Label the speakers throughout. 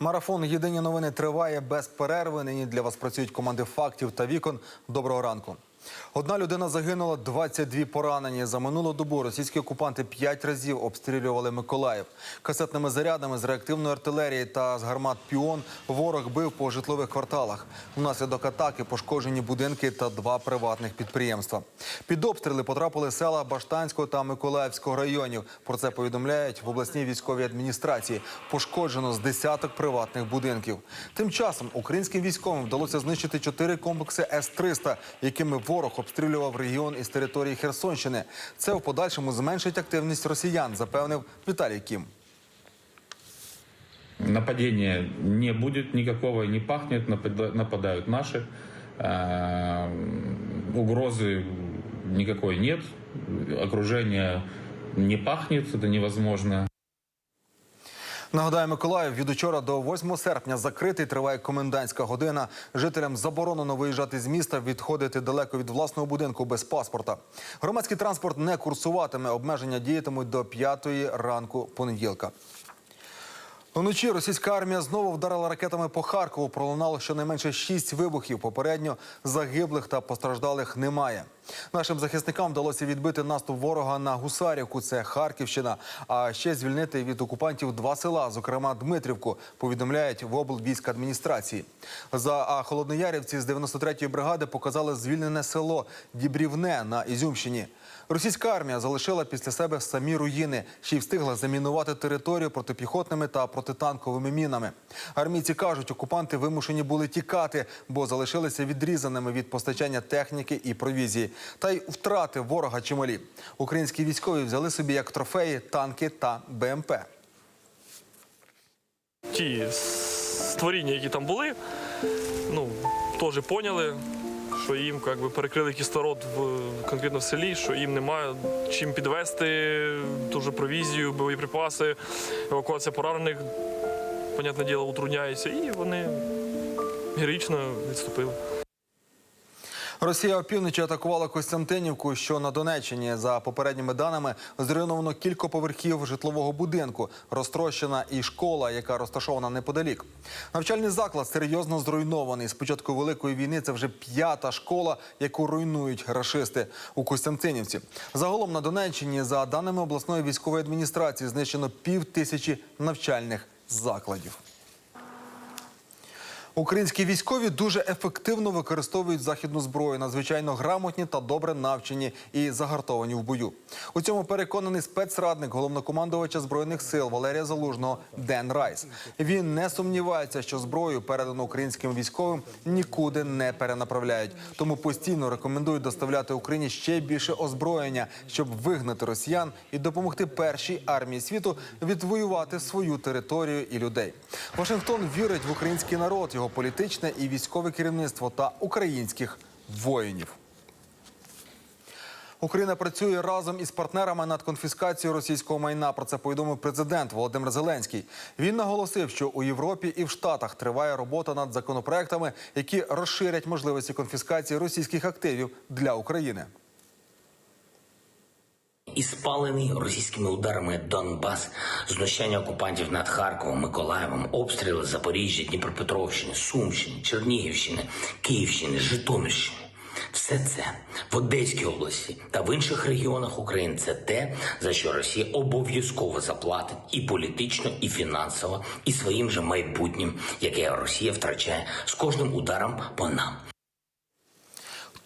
Speaker 1: Марафон Єдині новини триває без перерви. Нині для вас працюють команди фактів та вікон. Доброго ранку. Одна людина загинула, 22 поранені. За минулу добу російські окупанти п'ять разів обстрілювали Миколаїв. Касетними зарядами з реактивної артилерії та з гармат Піон ворог бив по житлових кварталах. Внаслідок атаки пошкоджені будинки та два приватних підприємства. Під обстріли потрапили села Баштанського та Миколаївського районів. Про це повідомляють в обласній військовій адміністрації. Пошкоджено з десяток приватних будинків. Тим часом українським військовим вдалося знищити чотири комплекси С-300, якими ворог обстрілював регіон із території Херсонщини. Це в подальшому зменшить активність росіян, запевнив Віталій Кім.
Speaker 2: Нападения не будет никакого, не пахнет, напада- нападают наши. А, Угрозы никакой нет, окружение не пахнет, это невозможно.
Speaker 1: Нагадаю, Миколаїв від учора до 8 серпня закритий триває комендантська година. Жителям заборонено виїжджати з міста, відходити далеко від власного будинку без паспорта. Громадський транспорт не курсуватиме. Обмеження діятимуть до 5 ранку понеділка. Вночі російська армія знову вдарила ракетами по Харкову. Пролунало щонайменше шість вибухів. Попередньо загиблих та постраждалих немає. Нашим захисникам вдалося відбити наступ ворога на Гусарівку. Це Харківщина. А ще звільнити від окупантів два села, зокрема Дмитрівку. Повідомляють в облвійськадміністрації. За а холодноярівці з 93-ї бригади показали звільнене село Дібрівне на Ізюмщині. Російська армія залишила після себе самі руїни, ще й встигла замінувати територію протипіхотними та протитанковими мінами. Армійці кажуть, окупанти вимушені були тікати, бо залишилися відрізаними від постачання техніки і провізії. Та й втрати ворога чималі. Українські військові взяли собі як трофеї танки та БМП.
Speaker 3: ті створіння, які там були, ну, теж поняли, що їм як би, перекрили кислород в, конкретно в селі, що їм немає чим підвести ту же провізію, боєприпаси, евакуація поранених, понятне діло, утрудняється, і вони героїчно відступили.
Speaker 1: Росія опівночі атакувала Костянтинівку, що на Донеччині. За попередніми даними зруйновано кілька поверхів житлового будинку, розтрощена і школа, яка розташована неподалік. Навчальний заклад серйозно зруйнований. З початку великої війни це вже п'ята школа, яку руйнують рашисти у Костянтинівці. Загалом на Донеччині, за даними обласної військової адміністрації, знищено пів тисячі навчальних закладів. Українські військові дуже ефективно використовують західну зброю, надзвичайно грамотні та добре навчені і загартовані в бою. У цьому переконаний спецрадник головнокомандувача збройних сил Валерія Залужного Ден Райс. Він не сумнівається, що зброю, передану українським військовим, нікуди не перенаправляють. Тому постійно рекомендують доставляти Україні ще більше озброєння, щоб вигнати росіян і допомогти першій армії світу відвоювати свою територію і людей. Вашингтон вірить в український народ, його політичне і військове керівництво та українських воїнів. Україна працює разом із партнерами над конфіскацією російського майна. Про це повідомив президент Володимир Зеленський. Він наголосив, що у Європі і в Штатах триває робота над законопроектами, які розширять можливості конфіскації російських активів для України.
Speaker 4: І спалений російськими ударами Донбас, знущання окупантів над Харковом, Миколаєвом, обстріли Запоріжжя, Дніпропетровщини, Сумщини, Чернігівщини, Київщини, Житомирщини. Все це в Одеській області та в інших регіонах України це те, за що Росія обов'язково заплатить і політично, і фінансово, і своїм же майбутнім, яке Росія втрачає з кожним ударом по нам.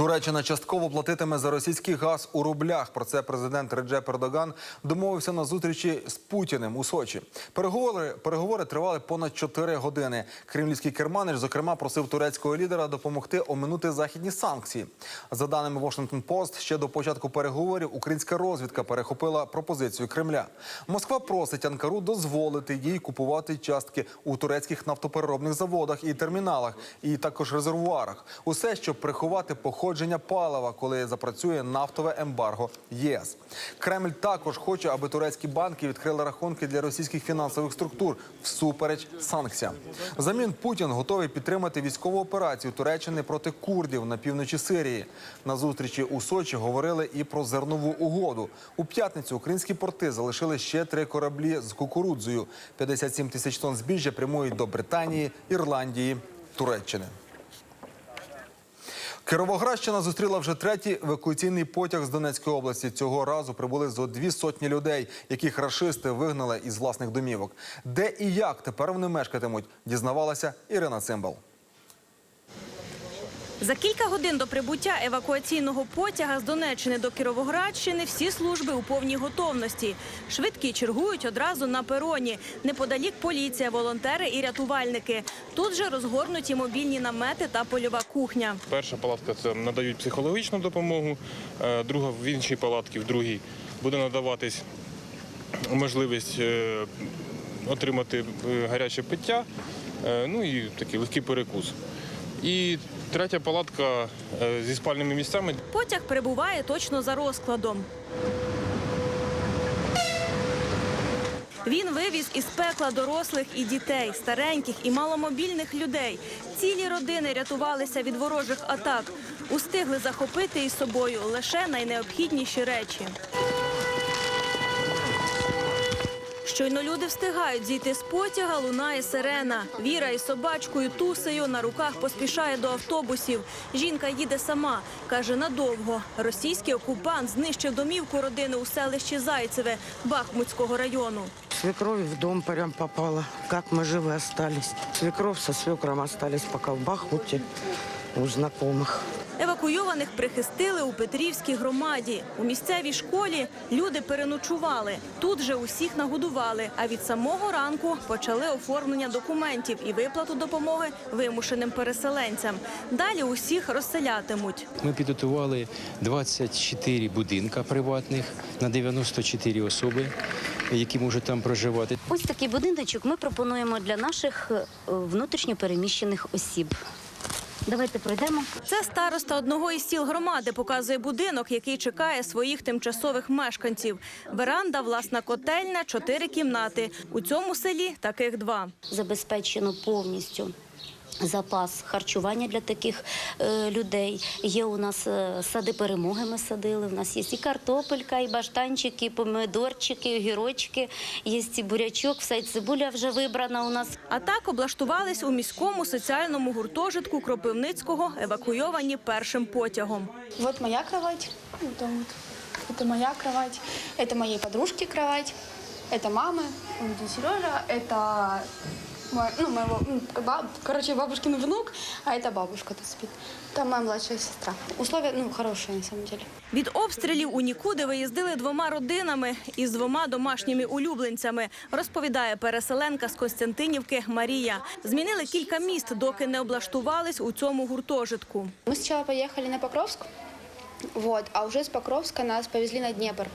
Speaker 1: Туреччина частково платитиме за російський газ у рублях. Про це президент Реджеп Ердоган домовився на зустрічі з Путіним у Сочі. Переговори переговори тривали понад 4 години. Кремлівський керманич, зокрема, просив турецького лідера допомогти оминути західні санкції. За даними Washington Post, ще до початку переговорів українська розвідка перехопила пропозицію Кремля. Москва просить Анкару дозволити їй купувати частки у турецьких нафтопереробних заводах і терміналах, і також резервуарах. Усе, щоб приховати походження надходження палива, коли запрацює нафтове ембарго ЄС. Кремль також хоче, аби турецькі банки відкрили рахунки для російських фінансових структур всупереч санкціям. Взамін Путін готовий підтримати військову операцію Туреччини проти курдів на півночі Сирії. На зустрічі у Сочі говорили і про зернову угоду. У п'ятницю українські порти залишили ще три кораблі з кукурудзою. 57 тисяч тонн збіжжя прямують до Британії, Ірландії, Туреччини. Кировоградщина зустріла вже третій евакуаційний потяг з Донецької області. Цього разу прибули зо дві сотні людей, яких рашисти вигнали із власних домівок. Де і як тепер вони мешкатимуть, дізнавалася Ірина Цимбал.
Speaker 5: За кілька годин до прибуття евакуаційного потяга з Донеччини до Кіровоградщини всі служби у повній готовності. Швидкі чергують одразу на пероні. Неподалік поліція, волонтери і рятувальники. Тут же розгорнуті мобільні намети та польова кухня.
Speaker 6: Перша палатка це надають психологічну допомогу, е, друга в іншій палатці, в другій буде надаватись можливість е, отримати е, гаряче пиття, ну і такий легкий перекус. І третя палатка е, зі спальними місцями
Speaker 5: Потяг перебуває точно за розкладом. Він вивіз із пекла дорослих і дітей, стареньких і маломобільних людей. Цілі родини рятувалися від ворожих атак. Устигли захопити із собою лише найнеобхідніші речі. Щойно люди встигають зійти з потяга, лунає сирена. Віра із собачкою Тусею на руках поспішає до автобусів. Жінка їде сама. Каже, надовго. Російський окупант знищив домівку родини у селищі Зайцеве Бахмутського району.
Speaker 7: Свекровь в дом прям попала. Как мы живы остались. Свекровь со свекром остались пока в Бахмуте у знакомых.
Speaker 5: Евакуйованих прихистили у Петрівській громаді. У місцевій школі люди переночували. Тут же усіх нагодували. А від самого ранку почали оформлення документів і виплату допомоги вимушеним переселенцям. Далі усіх розселятимуть.
Speaker 8: Ми підготували 24 будинка приватних на 94 особи, які можуть там проживати.
Speaker 9: Ось такий будиночок ми пропонуємо для наших е, внутрішньопереміщених осіб. Давайте пройдемо.
Speaker 5: Це староста одного із сіл громади показує будинок, який чекає своїх тимчасових мешканців. Веранда, власна котельня, чотири кімнати. У цьому селі таких два.
Speaker 9: Забезпечено повністю. Запас харчування для таких е, людей. Є у нас е, сади перемоги. Ми садили. У нас є і картопелька, і баштанчики, і помидорчики, і огірочки, є і бурячок, все і цибуля вже вибрана у нас.
Speaker 5: А так облаштувались у міському соціальному гуртожитку Кропивницького, евакуйовані першим потягом.
Speaker 10: Вот моя кровать. Это, вот. это моя кровать. Это моей подружки кровать. Это мамы. Вот здесь Сережа. Это мой, ну, моего, м, ба- короче, бабушкин внук, а это бабушка тут спит. Там моя младшая сестра. Условия, ну, хорошие на самом деле.
Speaker 5: Від обстрілів у нікуди виїздили двома родинами із двома домашніми улюбленцями, розповідає переселенка з Костянтинівки Марія. Змінили кілька міст, доки не облаштувались у цьому гуртожитку.
Speaker 10: Мы сначала поехали на Покровск. Вот, а уже с Покровска нас повезли на Днепр.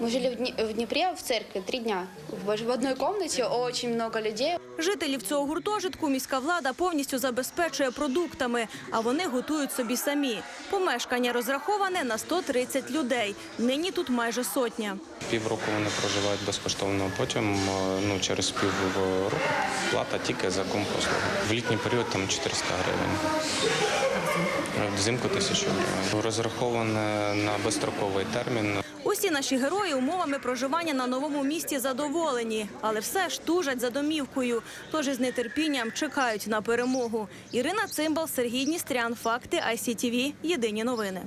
Speaker 10: Мы жили в, Дне- в Днепре в церкви три дня. В одной комнате очень много людей.
Speaker 5: Жителів цього гуртожитку міська влада повністю забезпечує продуктами, а вони готують собі самі. Помешкання розраховане на 130 людей. Нині тут майже сотня.
Speaker 11: Півроку вони проживають безкоштовно, потім е, ну, через півроку плата тільки за компослугу. В літній період там 400 гривень. Взимку тисячу гривень. Розраховане на безстроковий термін.
Speaker 5: Усі наші герої умовами проживання на новому місці задоволені, але все ж тужать за домівкою. Тож із нетерпінням чекають на перемогу. Ірина Цимбал, Сергій Дністрян. Факти ICTV. Єдині новини.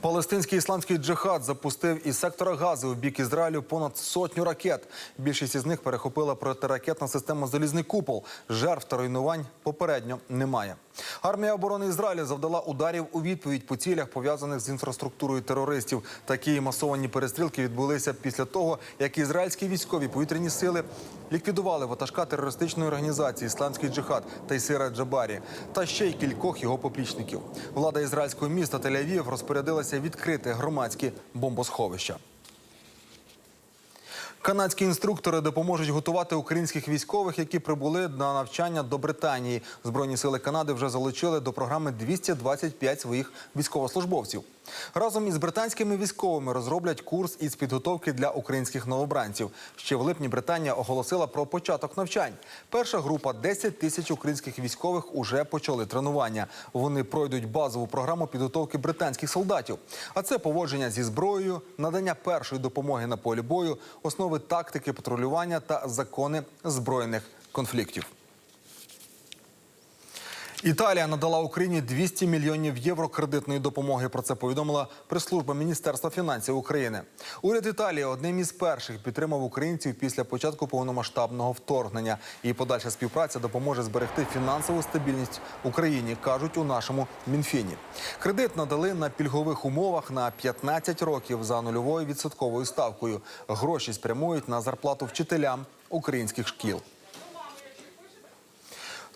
Speaker 1: Палестинський ісламський джихад запустив із сектора Гази в бік Ізраїлю понад сотню ракет. Більшість із них перехопила протиракетна система «Залізний купол». Жертв та руйнувань попередньо немає. Армія оборони Ізраїлю завдала ударів у відповідь по цілях, пов'язаних з інфраструктурою терористів. Такі масовані перестрілки відбулися після того, як ізраїльські військові повітряні сили ліквідували ватажка терористичної організації «Ісламський джихад» Тайсира Джабарі та ще й кількох його поплічників. Влада ізраїльського міста Тель-Авів розпорядилася відкрити громадські бомбосховища. Канадські інструктори допоможуть готувати українських військових, які прибули на навчання до Британії. Збройні сили Канади вже залучили до програми 225 своїх військовослужбовців. Разом із британськими військовими розроблять курс із підготовки для українських новобранців. Ще в липні Британія оголосила про початок навчань. Перша група 10 тисяч українських військових уже почали тренування. Вони пройдуть базову програму підготовки британських солдатів. А це поводження зі зброєю, надання першої допомоги на полі бою, основи тактики патрулювання та закони збройних конфліктів. Італія надала Україні 200 мільйонів євро кредитної допомоги. Про це повідомила прес-служба Міністерства фінансів України. Уряд Італії одним із перших підтримав українців після початку повномасштабного вторгнення. І подальша співпраця допоможе зберегти фінансову стабільність Україні, кажуть у нашому мінфіні. Кредит надали на пільгових умовах на 15 років за нульовою відсотковою ставкою. Гроші спрямують на зарплату вчителям українських шкіл.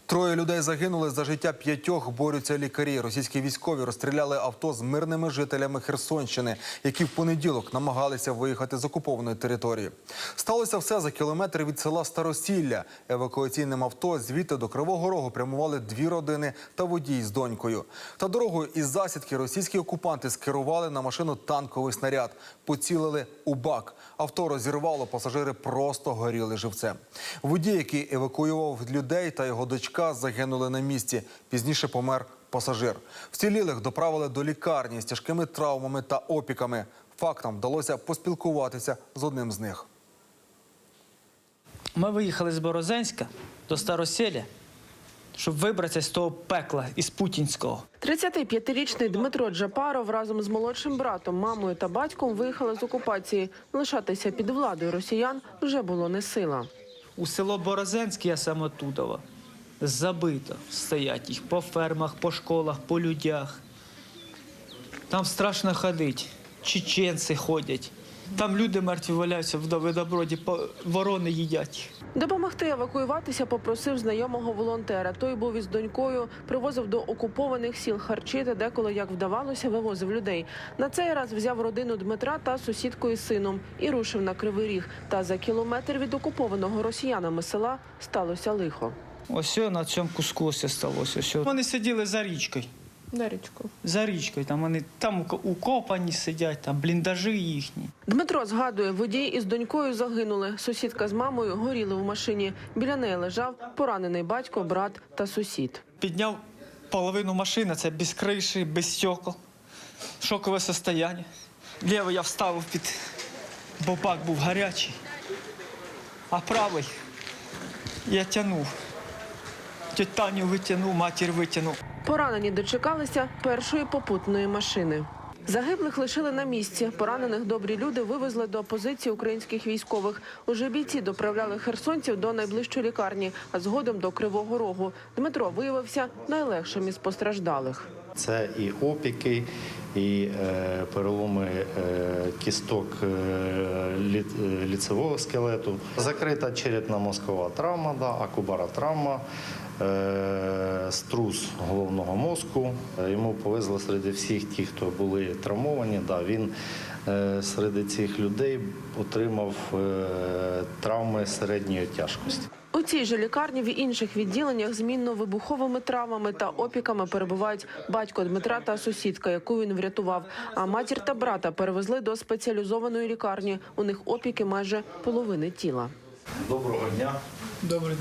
Speaker 1: Троє людей загинули за життя п'ятьох борються лікарі. Російські військові розстріляли авто з мирними жителями Херсонщини, які в понеділок намагалися виїхати з окупованої території. Сталося все за кілометр від села Старосілля. Евакуаційним авто звідти до Кривого Рогу прямували дві родини та водій з донькою. Та дорогою із засідки російські окупанти скерували на машину танковий снаряд, поцілили у бак. Авто розірвало, пасажири просто горіли живцем. Водій, який евакуював людей та його дочка, загинули на місці. Пізніше помер пасажир. Вцілілих доправили до лікарні з тяжкими травмами та опіками. Фактам вдалося поспілкуватися з одним з них.
Speaker 12: Ми виїхали з Борозенська до Староселя, щоб вибратися з того пекла із Путінського.
Speaker 13: 35-річний Дмитро Джапаров разом з молодшим братом, мамою та батьком виїхали з окупації. Лишатися під владою росіян вже було не сила.
Speaker 12: У село Борозенське я сам оттудова. Забито стоять їх по фермах, по школах, по людях. Там страшно ходить. Чеченці ходять. Там люди мертві валяються в видоброді, по- ворони їдять.
Speaker 13: Допомогти евакуюватися попросив знайомого волонтера. Той був із донькою, привозив до окупованих сіл харчі та деколи, як вдавалося, вивозив людей. На цей раз взяв родину Дмитра та сусідку із сином і рушив на Кривий Ріг. Та за кілометр від окупованого росіянами села сталося лихо.
Speaker 12: Ось на цьому куску ось сталося. Ось. Вони сиділи за річкою.
Speaker 13: На річку.
Speaker 12: За річкою. Там вони там укопані сидять, там бліндажі їхні.
Speaker 13: Дмитро згадує, водій із донькою загинули. Сусідка з мамою горіли в машині. Біля неї лежав поранений батько, брат та сусід.
Speaker 12: Підняв половину машини, це без криші, без стекол. Шокове состояние. Лівий я вставив під, бо бак був гарячий. А правий я тягнув. Тетя Таню витягнув, матір витягнув.
Speaker 13: Поранені дочекалися першої попутної машини. Загиблих лишили на місці. Поранених добрі люди вивезли до позиції українських військових. Уже бійці доправляли херсонців до найближчої лікарні, а згодом до Кривого Рогу. Дмитро виявився найлегшим із постраждалих.
Speaker 14: Це і опіки, і е, переломи е, кісток е, лі- е, ліцевого скелету, закрита черепно-мозкова травма, да, акубара травма, струс головного мозку. Е, Йому повезло серед всіх тих, хто були травмовані. Да, він е, серед цих людей отримав е, травми середньої тяжкості.
Speaker 13: У цій же лікарні в інших відділеннях змінно вибуховими травмами та опіками перебувають батько Дмитра та сусідка, яку він врятував. А матір та брата перевезли до спеціалізованої лікарні. У них опіки майже половини тіла.
Speaker 14: Доброго дня.
Speaker 12: Добре.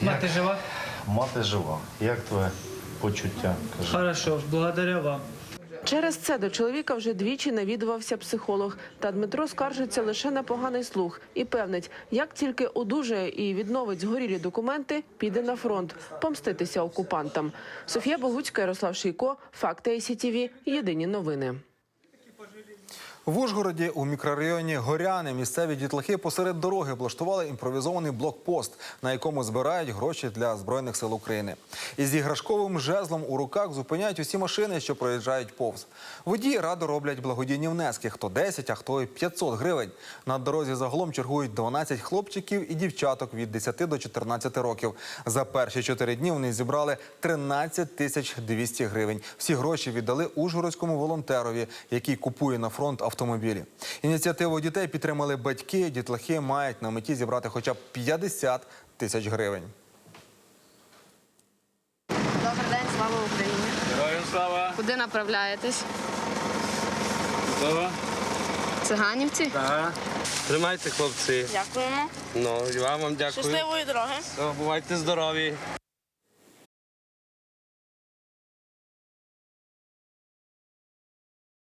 Speaker 12: Мати жива?
Speaker 14: Мати жива. Як твоє почуття? Кажи.
Speaker 12: Хорошо, благодаря вам.
Speaker 13: Через це до чоловіка вже двічі навідувався психолог. Та Дмитро скаржиться лише на поганий слух і певнить, як тільки одужає і відновить згорілі документи, піде на фронт помститися окупантам. Софія Богуцька, Ярослав Шийко, Факти СІТІВІ. Єдині новини.
Speaker 1: В Ужгороді у мікрорайоні Горяни місцеві дітлахи посеред дороги облаштували імпровізований блокпост, на якому збирають гроші для збройних сил України. Із іграшковим жезлом у руках зупиняють усі машини, що проїжджають повз. Водії радо роблять благодійні внески: хто 10, а хто й 500 гривень. На дорозі загалом чергують 12 хлопчиків і дівчаток від 10 до 14 років. За перші чотири дні вони зібрали 13 тисяч 200 гривень. Всі гроші віддали ужгородському волонтерові, який купує на фронт автомобілі. Ініціативу дітей підтримали батьки. Дітлахи мають на меті зібрати хоча б 50 тисяч гривень.
Speaker 15: Добрий день, слава Україні.
Speaker 16: Героям слава!
Speaker 15: Куди направляєтесь?
Speaker 16: Слава!
Speaker 15: Циганівці?
Speaker 16: Ага. Тримайте, хлопці.
Speaker 15: Дякуємо.
Speaker 16: Ну, і вам вам дякую.
Speaker 15: Щасливої дороги.
Speaker 16: Бувайте здорові.